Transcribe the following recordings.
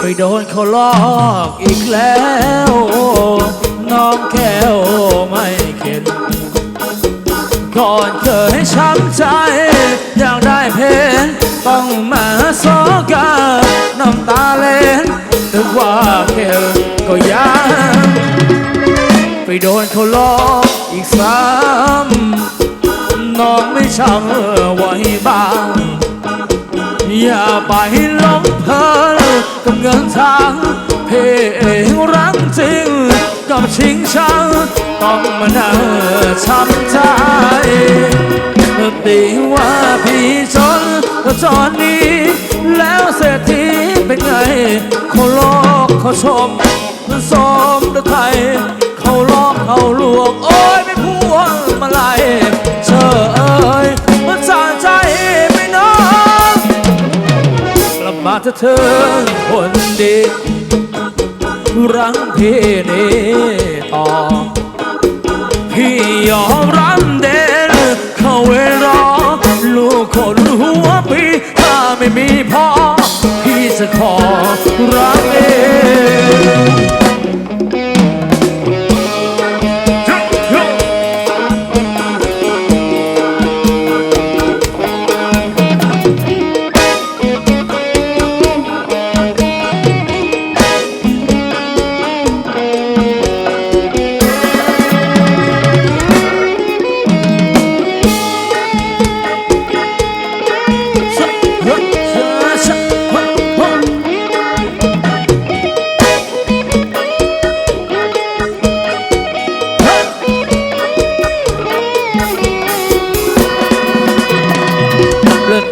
ไปโดนเขาลอกอีกแล้ว น้องแก้วไม่เข็ดก่อนเคยให้ช้ำใจ อยากได้เพนต้องมาโซกาน้ำตาเล่นนึกว่าเกลก็ยังไปโดนเขาลอก อีกซ้ำน้องไม่ช้ำไว้บ้าง อย่าไปหลงเพลินกับเงินทางเพงรักจริง กับชิงชังต้องมาน่าช้ำใจตีว่าพี่จนจอนนี้แล้วเศรษฐีเป็นไงเขาลกเขาชมสมหรือใครากจะเธอคนดีรังพี่นี่ต่อพี่ยอม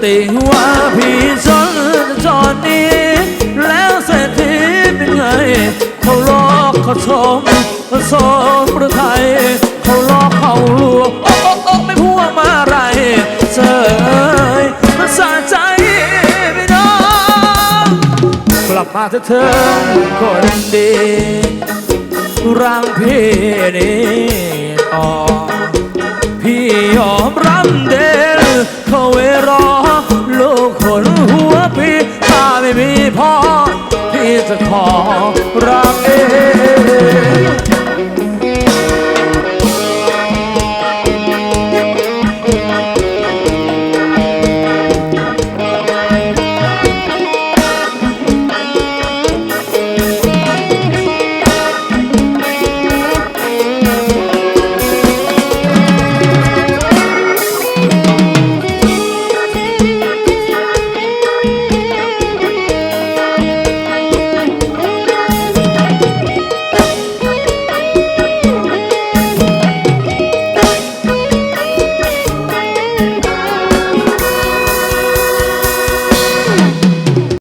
ติว่าพี่จนจอนนี้ แล้วเศรษฐีเป็นไง เขาลอกเขาชมเขาสมประไทย เขาลอกเขาลวงโอ้โอ๊โอ๊ไม่พูวมาไรเจมัสะใจไม่นองกลับมาเถอะเธอคนดีร่างพี่นี่ต่อพี่ยอมรับเด้